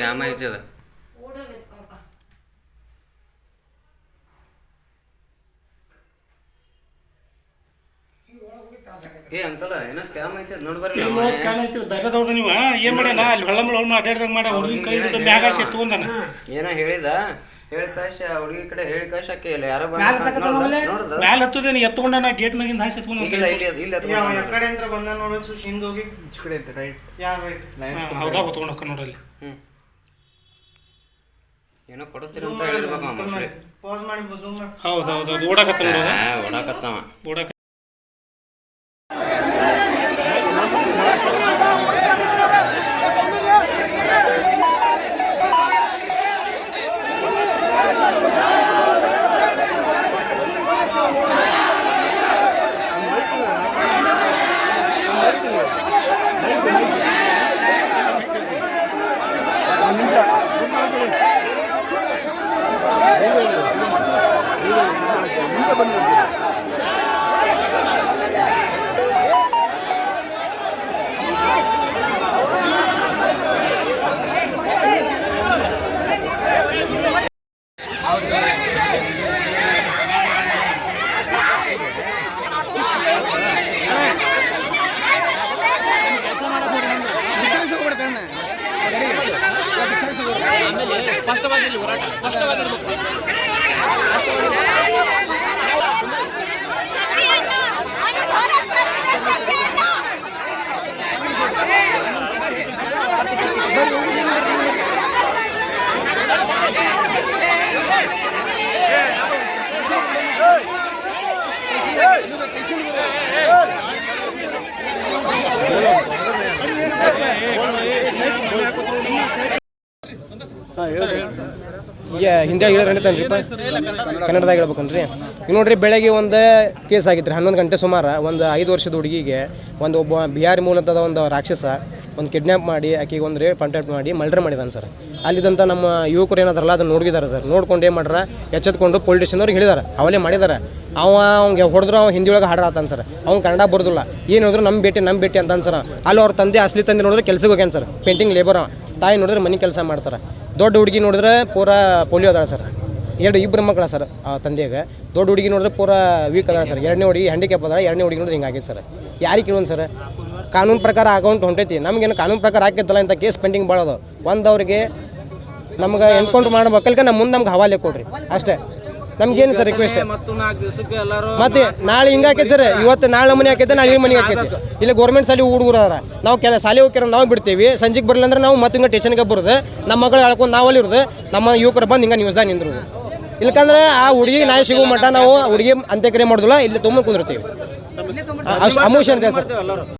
Scam ಐತಿ ಅದು ಏ ಅಂತಲ್ಲ ಏನೋ ಸ್ಕ್ಯಾಮ್ ಐತಿ ನೋಡಿ ಬರ್ರಿ ಎಲ್ಲೋ ಸ್ಕ್ಯಾನ್ ಐತಿ ಬೇರೆದವ್ದು ನೀವು. ಏನ್ ಮಾಡ್ಯಾನ? ಅಲ್ಲಿ ಅಡ್ಡಾಡ್ದಂಗ ಹುಡುಗಿನ ಕೈ ಹಿಡಿದು ಬ್ಯಾಗ ಎತ್ಕೊಂಡಾನ? ಏನೋ ಹೇಳಿದ. ಹೇಳಿ ಹುಡುಗಿ ಕಡೆ ಹೇಳಿ ಯಾರೋ ಮ್ಯಾಲ್ ಹತ್ತದೇನು ಎತ್ಕೊಂಡಾನ ಗೇಟ್ ಮ್ಯಾಗಿಂದ ಹಾಸಿ ಎತ್ಕೊಂಡು ಇಲ್ಲ ಇಲ್ಲಿ ಇಲ್ಲಿ ಎತ್ಕೊಂಡು ಕಡೆ ಅಂತ ಬಂದ ನೋಡು ಸುಶ್ ಹಿಂದ್ ಹೋಗಿ ಕಡೆ ಐತೆ ರೈಟ್ ರೈಟ್ ಹೌದಾ ಹೊತ್ಕೊಂಡು ನೋಡಲ್ಲಿ ಹ್ಮ್. ಏನೋ ಕೊಡಿಸ್ತೀರ ಅಂತ ಹೇಳಿರ್ಬೇಕು ಮೋಸ್ಟ್ಲಿ ಪಾಸ್ ಮಾಡಿ. ಹೌದು ಹೌದು ಹೌದು. ಓಡಾಕತ್ತ ನೋಡೋದ ಓಡಾಕತ್ತವ. ಓಡಾಕ ಸಫಿಯಣ್ಣ ಈಗ ಹಿಂದಿಯಾಗ ಹೇಳಿದ್ರೆ ನಡೀತಾನ್ರಿಪ್ಪ ಕನ್ನಡದಾಗ ಹೇಳ್ಬೇಕನ್ರಿ. ಈಗ ನೋಡ್ರಿ ಬೆಳಗ್ಗೆ ಒಂದು ಕೇಸ್ ಆಗಿತ್ತು ರೀ ಹನ್ನೊಂದು ಗಂಟೆ ಸುಮಾರು ಒಂದು ಐದು ವರ್ಷದ ಹುಡುಗಿಗೆ ಒಂದು ಒಬ್ಬ ಬಿಹಾರಿ ಮೂಲಂತದ ಒಂದು ರಾಕ್ಷಸ ಒಂದು ಕಿಡ್ನ್ಯಾಪ್ ಮಾಡಿ ಆಕೆಗೆ ಒಂದು ರೇ ಕಾಂಟ್ಯಾಕ್ಟ್ ಮಾಡಿ ಮರ್ಡರ್ ಮಾಡಿದಾನೆ ಸರ್ ಅಲ್ಲಿದ್ದಂಥ ನಮ್ಮ ಯುವಕರು ಏನಾದ್ರಲ್ಲ ಅದನ್ನು ನೋಡಿದಾರೆ ಸರ್ ನೋಡ್ಕೊಂಡು ಏನು ಮಾಡ್ರ, ಎಚ್ಚೆತ್ಕೊಂಡು ಪೊಲೀಸ್ ಹೇಳಿದಾರೆ. ಅವಲೇ ಮಾಡಿದಾರೆ. ಅವ ಅವ್ಗೆ ಹೊಡೆದ್ರು ಅವ್ನು ಹಿಂದಿ ಒಳಗೆ ಹಾಡಾತಾನ ಸರ್ ಅವ್ನು ಕನ್ನಡ ಬರೋದಿಲ್ಲ. ಏನು ಹೇಳಿದ್ರು ನಮ್ಮ ಭೇಟಿ ನಮ್ಮ ಭೇಟಿ ಅಂತಾನೆ ಸರ್ ಅಲ್ಲಿ ಅವ್ರ ತಂದೆ, ಅಸಲಿ ತಂದೆ ನೋಡಿದ್ರೆ ಕೆಲ್ಸಕ್ಕೆ ಹೋಗ್ಯಾನ ಸರ್ ಪೇಂಟಿಂಗ್ ಲೇಬರ್ ತಾಯಿ ನೋಡಿದ್ರೆ ಮನೆ ಕೆಲಸ ಮಾಡ್ತಾರೆ. ದೊಡ್ಡ ಹುಡುಗಿ ನೋಡಿದ್ರೆ ಪೂರಾ ಪೋಲಿಯೋ ಅದಾಳ ಸರ್. ಎರಡು ಇಬ್ಬರು ಮಕ್ಕಳ ಸರ್, ಆ ತಂದೆಗೆ. ದೊಡ್ಡ ಹುಡುಗಿ ನೋಡಿದ್ರೆ ಪೂರಾ ವೀಕ್ ಅದಾಳ ಸರ್. ಎರಡನೇ ಹುಡುಗಿ ಹ್ಯಾಂಡಿಕ್ಯಾಪ್ ಅದಾಳ, ಎರಡನೇ ಹುಡುಗಿ ನೋಡಿದ್ರೆ ಹಿಂಗಾಗಿದೆ ಸರ್. ಯಾರಿಗೆ ಕೇಳೋನ್ ಸರ್? ಕಾನೂನು ಪ್ರಕಾರ ಅಕೌಂಟ್ ಹೊಂಟೈತಿ. ನಮಗೇನು ಕಾನೂನು ಪ್ರಕಾರ ಹಾಕಿದ್ದಲ್ಲ ಇಂಥ ಕೇಸ್ ಪೆಂಡಿಂಗ್ ಅದಾವ ಒಂದು ಅವ್ರಿಗೆ ನಮ್ಗೆ ಎನ್ಕೌಂಟ್ರ್ ಮಾಡ್ಬೇಕಲ್ಕ ನಮ್ಮ ಮುಂದೆ ನಮ್ಗೆ ಹವಾಲೆ ಕೊಡ್ರಿ. ಅಷ್ಟೇ. ನಮ್ಗೇನು ಸರ್ ರಿಕ್ವೆಸ್ಟ್ ಮತ್ತು ನಾಲ್ಕು ದಿವಸಕ್ಕೆ ಎಲ್ಲರೂ ಮತ್ತೆ ನಾಳೆ ಹಿಂಗೆ ಹಾಕೈತೆ ಸರ್ ಇವತ್ತು ನಾಳೆ ಮನೆ ಹಾಕೈತೆ ನಾಳೆ ಈ ಮನೆ ಹಾಕೈತೆ ಇಲ್ಲಿ ಗೌರ್ಮೆಂಟ್ ಸಾಲಿ ಹುಡುಗರು ಅದಾರ. ನಾವು ಕೆಲ ಸಾಲಿ ಹೋಗ್ಯಾರ ನಾವು ಬಿಡ್ತೀವಿ. ಸಂಜೆಗೆ ಬರಲಿಲ್ಲ ಅಂದ್ರೆ ನಾವು ಮತ್ತೆ ಹಿಂಗೆ ಟೇಷನ್ಗೆ ಬರೋದು. ನಮ್ಮ ಮಗಳು ಹೇಳ್ಕೊಂಡು ನಾವು ಅಲ್ಲಿ ಇರೋದು ನಮ್ಮ ಯುವಕರು ಬಂದು ಹಿಂಗೆ ನ್ಯೂಸ್ದಾಗ ನಿಂದ್ರು. ಇಲ್ಕಂದ್ರೆ ಆ ಹುಡುಗಿ ನಾಯಿ ಸಿಗೋ ಮಟ್ಟ ನಾವು ಹುಡುಗಿ ಅಂತ್ಯಕ್ರಿಯೆ ಮಾಡೋದಿಲ್ಲ ಇಲ್ಲಿ ತುಂಬ ಕುಂದಿರ್ತೀವಿ. ಅಮೋಷನ್ ಇದೆ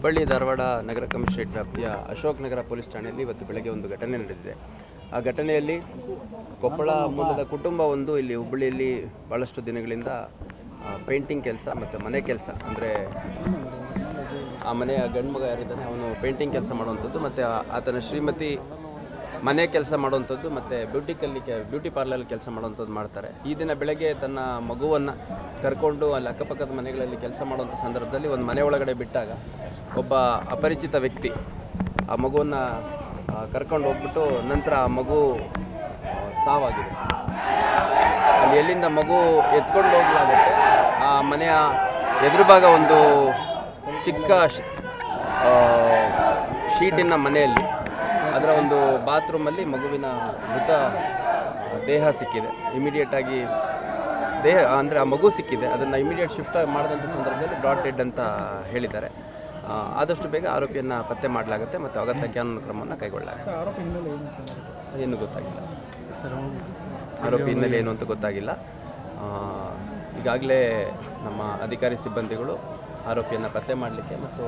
ಹುಬ್ಬಳ್ಳಿ ಧಾರವಾಡ ನಗರ ಕಮಿಷನರೇಟ್ ವ್ಯಾಪ್ತಿಯ ಅಶೋಕ್ ನಗರ ಪೊಲೀಸ್ ಠಾಣೆಯಲ್ಲಿ ಇವತ್ತು ಬೆಳಗ್ಗೆ ಒಂದು ಘಟನೆ ನಡೆದಿದೆ. ಆ ಘಟನೆಯಲ್ಲಿ ಕೊಪ್ಪಳ ಮೂಲದ ಕುಟುಂಬ ಒಂದು ಇಲ್ಲಿ ಹುಬ್ಬಳ್ಳಿಯಲ್ಲಿ ಭಾಳಷ್ಟು ದಿನಗಳಿಂದ ಪೇಂಟಿಂಗ್ ಕೆಲಸ ಮತ್ತು ಮನೆ ಕೆಲಸ ಅಂದರೆ ಆ ಮನೆಯ ಗಂಡು ಮಗ ಯಾರಿದ್ದಾನೆ ಅವನು ಪೇಂಟಿಂಗ್ ಕೆಲಸ ಮಾಡುವಂಥದ್ದು ಮತ್ತು ಆತನ ಶ್ರೀಮತಿ ಮನೆ ಕೆಲಸ ಮಾಡುವಂಥದ್ದು ಮತ್ತು ಬ್ಯೂಟಿಕಲ್ಲಿ ಬ್ಯೂಟಿ ಪಾರ್ಲರ್ ಕೆಲಸ ಮಾಡುವಂಥದ್ದು ಮಾಡ್ತಾರೆ. ಈ ದಿನ ಬೆಳಗ್ಗೆ ತನ್ನ ಮಗುವನ್ನು ಕರ್ಕೊಂಡು ಅಲ್ಲಿ ಅಕ್ಕಪಕ್ಕದ ಮನೆಗಳಲ್ಲಿ ಕೆಲಸ ಮಾಡುವಂಥ ಸಂದರ್ಭದಲ್ಲಿ ಒಂದು ಮನೆ ಒಳಗಡೆ ಬಿಟ್ಟಾಗ ಒಬ್ಬ ಅಪರಿಚಿತ ವ್ಯಕ್ತಿ ಆ ಮಗುವನ್ನು ಕರ್ಕೊಂಡು ಹೋಗ್ಬಿಟ್ಟು ನಂತರ ಆ ಮಗು ಸಾವಾಗಿದೆ. ಅಲ್ಲಿ ಎಲ್ಲಿಂದ ಮಗು ಎತ್ಕೊಂಡು ಹೋಗಲಾಗುತ್ತೆ, ಆ ಮನೆಯ ಎದುರು ಭಾಗ ಒಂದು ಚಿಕ್ಕ ಶೀಟಿನ ಮನೆಯಲ್ಲಿ, ಅದರ ಒಂದು ಬಾತ್ರೂಮಲ್ಲಿ ಮಗುವಿನ ಮೃತ ದೇಹ ಸಿಕ್ಕಿದೆ. ಇಮಿಡಿಯೇಟಾಗಿ ದೇಹ ಅಂದರೆ ಆ ಮಗು ಸಿಕ್ಕಿದೆ ಅದನ್ನು ಇಮಿಡಿಯೇಟ್ ಶಿಫ್ಟ್ ಮಾಡಿದಂಥ ಸಂದರ್ಭದಲ್ಲಿ ಬ್ರಾಡ್ ಡೆಡ್ ಅಂತ ಹೇಳಿದ್ದಾರೆ. ಆದಷ್ಟು ಬೇಗ ಆರೋಪಿಯನ್ನು ಪತ್ತೆ ಮಾಡಲಾಗುತ್ತೆ ಮತ್ತು ಅಗತ್ಯ ಕಾನೂನು ಕ್ರಮವನ್ನು ಕೈಗೊಳ್ಳಲಾಗುತ್ತೆ. ಏನು ಗೊತ್ತಾಗಿಲ್ಲ. ಆರೋಪಿ ಹಿನ್ನೆಲೆ ಏನು ಅಂತ ಗೊತ್ತಾಗಿಲ್ಲ. ಈಗಾಗಲೇ ನಮ್ಮ ಅಧಿಕಾರಿ ಸಿಬ್ಬಂದಿಗಳು ಆರೋಪಿಯನ್ನು ಪತ್ತೆ ಮಾಡಲಿಕ್ಕೆ ಮತ್ತು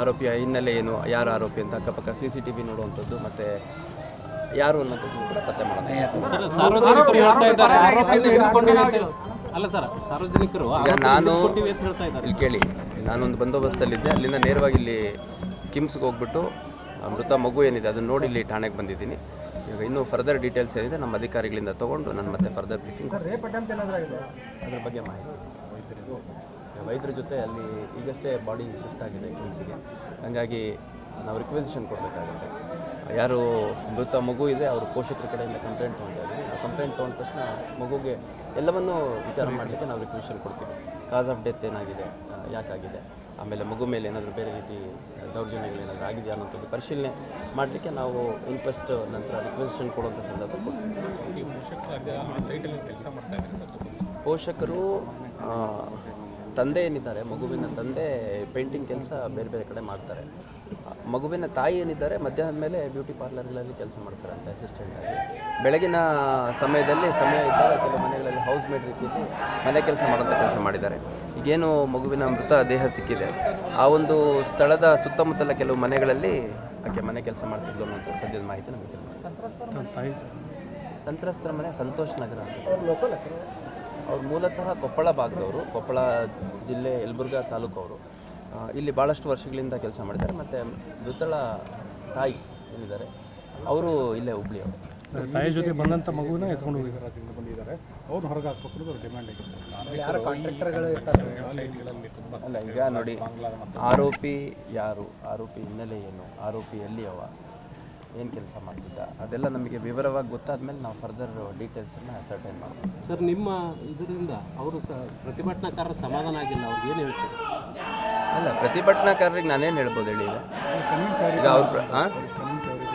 ಆರೋಪಿಯ ಹಿನ್ನೆಲೆ ಏನು ಯಾರು ಆರೋಪಿ ಅಂತ ಅಕ್ಕಪಕ್ಕ ಸಿ ಸಿ ಟಿ ವಿ ನೋಡುವಂಥದ್ದು ಮತ್ತು ಯಾರು ಅನ್ನೋದನ್ನು ಕೂಡ ಪತ್ತೆ ಮಾಡೋದು ಸರ್ ಸಾರ್ವಜನಿಕರು ಹೇಳ್ತಾ ಇದ್ದಾರೆ. ಆರೋಪಿನ ಹಿಡ್ಕೊಂಡಿವೆ ಅಂತ ಹೇಳಿ- ಅಲ್ಲ ಸರ್ ಸಾರ್ವಜನಿಕರು ಈಗ ನಾನು ಹಿಡ್ಕೊಂಡಿವೆ ಅಂತ ಹೇಳ್ತಾ ಇದ್ದಾರೆ. ಇಲ್ಲಿ ಕೇಳಿ ನಾನೊಂದು ಬಂದೋಬಸ್ತಲ್ಲಿದ್ದೆ. ಅಲ್ಲಿಂದ ನೇರವಾಗಿ ಇಲ್ಲಿ ಕಿಮ್ಸ್ಗೆ ಹೋಗ್ಬಿಟ್ಟು ಮೃತ ಮಗು ಏನಿದೆ ಅದನ್ನು ನೋಡಿ ಇಲ್ಲಿ ಠಾಣೆಗೆ ಬಂದಿದ್ದೀನಿ. ಈಗ ಇನ್ನೂ ಫರ್ದರ್ ಡೀಟೇಲ್ಸ್ ಏನಿದೆ ನಮ್ಮ ಅಧಿಕಾರಿಗಳಿಂದ ತಗೊಂಡು ನಾನು ಮತ್ತೆ ಫರ್ದರ್ ಬ್ರೀಫಿಂಗ್ ಅದ್ರ ಬಗ್ಗೆ ಮಾಹಿತಿ ವೈದ್ಯರ ಜೊತೆ ಅಲ್ಲಿ ಈಗಷ್ಟೇ ಬಾಡಿ ಶಿಫ್ಟ್ ಆಗಿದೆ ಕಿಮ್ಸ್ಗೆ. ಹಾಗಾಗಿ ನಾವು ರಿಕ್ವೆಸಿಷನ್ ಕೊಡಬೇಕಾಗುತ್ತೆ. ಯಾರು ಮೃತ ಮಗು ಇದೆ ಅವರು ಪೋಷಕರ ಕಡೆಯಿಂದ ಕಂಪ್ಲೇಂಟ್ ತೊಗೊಳ್ತಾ ಇದ್ದೀವಿ ಆ ಕಂಪ್ಲೇಂಟ್ ತೊಗೊಂಡ ತಕ್ಷಣ ಮಗುಗೆ ಎಲ್ಲವನ್ನೂ ವಿಚಾರ ಮಾಡಲಿಕ್ಕೆ ನಾವು ರಿಕ್ವೆಷನ್ ಕೊಡ್ತೀವಿ. ಕಾಸ್ ಆಫ್ ಡೆತ್ ಏನಾಗಿದೆ ಯಾಕಾಗಿದೆ? ಆಮೇಲೆ ಮಗು ಮೇಲೆ ಏನಾದರೂ ಬೇರೆ ರೀತಿ ದೌರ್ಜನ್ಯಗಳು ಏನಾದರೂ ಆಗಿದೆಯಾ ಅನ್ನೋಂಥದ್ದು ಪರಿಶೀಲನೆ ಮಾಡಲಿಕ್ಕೆ ನಾವು ಇನ್ಕ್ವೆಸ್ಟ್ ನಂತರ ರಿಕ್ವೆಸಿಷನ್ ಕೊಡುವಂಥ ಸಂದರ್ಭ ಪೋಷಕರು ತಂದೆ ಏನಿದ್ದಾರೆ ಮಗುವಿನ ತಂದೆ ಪೇಂಟಿಂಗ್ ಕೆಲಸ ಬೇರೆ ಬೇರೆ ಕಡೆ ಮಾಡ್ತಾರೆ. ಮಗುವಿನ ತಾಯಿ ಏನಿದ್ದಾರೆ, ಮಧ್ಯಾಹ್ನದ ಮೇಲೆ ಬ್ಯೂಟಿ ಪಾರ್ಲರ್ಗಳಲ್ಲಿ ಕೆಲಸ ಮಾಡ್ತಾರೆ ಅಂತ ಅಸಿಸ್ಟೆಂಟ್ ಆಗಿ. ಬೆಳಗಿನ ಸಮಯದಲ್ಲಿ ಸಮಯ ಇದ್ದಾಗ ಕೆಲವು ಮನೆಗಳಲ್ಲಿ ಹೌಸ್ ಮೇಡ್ ರೀತಿಯಲ್ಲಿ ಮನೆ ಕೆಲಸ ಮಾಡೋಂಥ ಕೆಲಸ ಮಾಡಿದ್ದಾರೆ. ಈಗೇನು ಮಗುವಿನ ಮೃತ ದೇಹ ಸಿಕ್ಕಿದೆ. ಆ ಒಂದು ಸ್ಥಳದ ಸುತ್ತಮುತ್ತಲ ಕೆಲವು ಮನೆಗಳಲ್ಲಿ ಆಕೆ ಮನೆ ಕೆಲಸ ಮಾಡ್ತಿದ್ಲು ಅನ್ನೋಂಥ ಸದ್ಯದ ಮಾಹಿತಿ ನಮಗೆ. ಸಂತ್ರಸ್ತರ ಮನೆ ಸಂತೋಷ್ ನಗರ ಅವ್ರು ಮೂಲತಃ ಕೊಪ್ಪಳ ಭಾಗದವರು, ಕೊಪ್ಪಳ ಜಿಲ್ಲೆ ಯಲಬುರ್ಗಾ ತಾಲೂಕು ಅವರು ಇಲ್ಲಿ ಭಾಳಷ್ಟು ವರ್ಷಗಳಿಂದ ಕೆಲಸ ಮಾಡಿದ್ದಾರೆ ಮತ್ತು ಮೃತಳ ತಾಯಿ ಏನಿದ್ದಾರೆ ಅವರು ಇಲ್ಲೇ ಹುಬ್ಳಿಯವರು ತಾಯಿ ಜೊತೆ ಬಂದಂಥ ಮಗುವಿನ ಎತ್ಕೊಂಡು ಹೋಗಿದ್ದಾರೆ ಅದರಿಂದ ಬಂದಿದ್ದಾರೆ. ಅವ್ರು ಹೊರಗೆ ಹಾಕ್ಬೇಕು ಡಿಮ್ಯಾಂಡ್ ಅಲ್ಲ ಈಗ ನೋಡಿ ಆರೋಪಿ ಯಾರು? ಆರೋಪಿ ಹಿನ್ನೆಲೆ ಏನು? ಆರೋಪಿ ಎಲ್ಲಿ ಅವ? ಏನು ಕೆಲಸ ಮಾಡ್ತಿದ್ದ? ಅದೆಲ್ಲ ನಮಗೆ ವಿವರವಾಗಿ ಗೊತ್ತಾದ ಮೇಲೆ ನಾವು ಫರ್ದರ್ ಡೀಟೇಲ್ಸನ್ನು ಸರ್ಟೈನ್ ಮಾಡ್ತೀವಿ ಸರ್ ನಿಮ್ಮ ಇದರಿಂದ ಅವರು ಸ ಪ್ರತಿಭಟನಾಕಾರರ ಸಮಾಧಾನ ಆಗಿಲ್ಲ ಅವ್ರಿಗೆ ಏನು ಹೇಳ್ತಾರೆ? ಅಲ್ಲ, ಪ್ರತಿಭಟನಾಕಾರರಿಗೆ ನಾನೇನು ಹೇಳ್ಬೋದು ಹೇಳಿ ಈಗ? ಅವ್ರು ಹಾಂ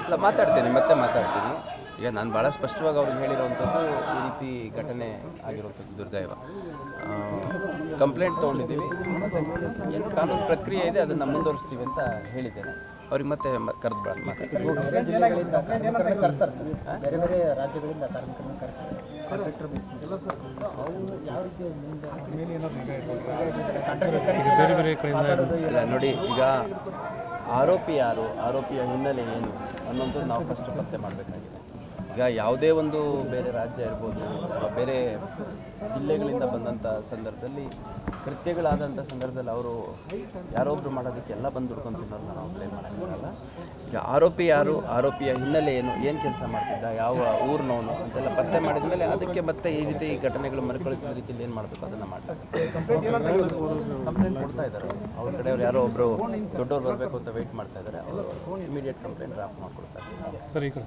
ಇಲ್ಲ ಮಾತಾಡ್ತೀನಿ, ಮತ್ತೆ ಮಾತಾಡ್ತೀನಿ. ಈಗ ನಾನು ಭಾಳ ಸ್ಪಷ್ಟವಾಗಿ ಅವ್ರಿಗೆ ಹೇಳಿರೋವಂಥದ್ದು ಈ ರೀತಿ ಘಟನೆ ಆಗಿರುವಂಥದ್ದು ದುರ್ದೈವ. ಕಂಪ್ಲೇಂಟ್ ತೊಗೊಂಡಿದ್ದೀವಿ. ಏನು ಕಾನೂನು ಪ್ರಕ್ರಿಯೆ ಇದೆ, ಅದನ್ನು ಮುಂದುವರಿಸ್ತೀವಿ ಅಂತ ಹೇಳಿದ್ದೇನೆ. ಅವ್ರಿಗೆ ಮತ್ತೆ ಕರೆದು ಬೇಡ ಮಾತಾಡ್ತೀನಿ ಬೇರೆ ಬೇರೆ ರಾಜ್ಯಗಳಿಂದ ಕಾರ್ಮಿಕರನ್ನು ಕರೆಸ್ತಾರೆ. ಬೇರೆ ಬೇರೆ ಕಡೆಯಿಂದ ಇಲ್ಲ ನೋಡಿ ಈಗ ಆರೋಪಿ ಯಾರು ಆರೋಪಿಯ ಹಿನ್ನೆಲೆ ಏನು ಅನ್ನೋದು ನಾವು ಫಸ್ಟ್ ಪತ್ತೆ ಮಾಡಬೇಕಾಗಿದೆ. ಈಗ ಯಾವುದೇ ಒಂದು ಬೇರೆ ರಾಜ್ಯ ಇರ್ಬೋದು ಅಥವಾ ಬೇರೆ ಜಿಲ್ಲೆಗಳಿಂದ ಬಂದಂಥ ಸಂದರ್ಭದಲ್ಲಿ ಕೃತ್ಯಗಳಾದಂಥ ಸಂದರ್ಭದಲ್ಲಿ ಅವರು ಯಾರೊಬ್ರು ಮಾಡೋದಕ್ಕೆ ಎಲ್ಲ ಬಂದು ದುಡ್ಕೊಂಡು ನಾವು ಬ್ಲೇಮ್ ಮಾಡೋಕ್ಕಾಗಲ್ಲ. ಈಗ ಆರೋಪಿ ಯಾರು ಆರೋಪಿಯ ಹಿನ್ನೆಲೆ ಏನು ಏನು ಕೆಲಸ ಮಾಡ್ತಿದ್ದ ಯಾವ ಊರಿನವನು ಅಂತೆಲ್ಲ ಪತ್ತೆ ಮಾಡಿದ ಮೇಲೆ ಅದಕ್ಕೆ ಮತ್ತೆ ಈ ರೀತಿ ಈ ಘಟನೆಗಳು ಮರುಕಳಿಸಿದ ರೀತಿಯಲ್ಲಿ ಏನು ಮಾಡಬೇಕು ಅದನ್ನು ಮಾಡ್ತಾರೆ. ಕಂಪ್ಲೇಂಟ್ ಕೊಡ್ತಾ ಇದ್ದಾರೆ ಅವ್ರ. ಕಡೆಯವ್ರು ಯಾರೋ ಒಬ್ಬರು ದೊಡ್ಡವ್ರು ಬರಬೇಕು ಅಂತ ವೆಯ್ಟ್ ಮಾಡ್ತಾ ಇದ್ದಾರೆ. ಅವರು ಇಮಿಡಿಯೇಟ್ ಕಂಪ್ಲೇಂಟ್ ಡ್ರಾಫ್ಟ್ ಮಾಡಿಕೊಡ್ತಾರೆ. ಸರಿ ಯು ಕಡೆ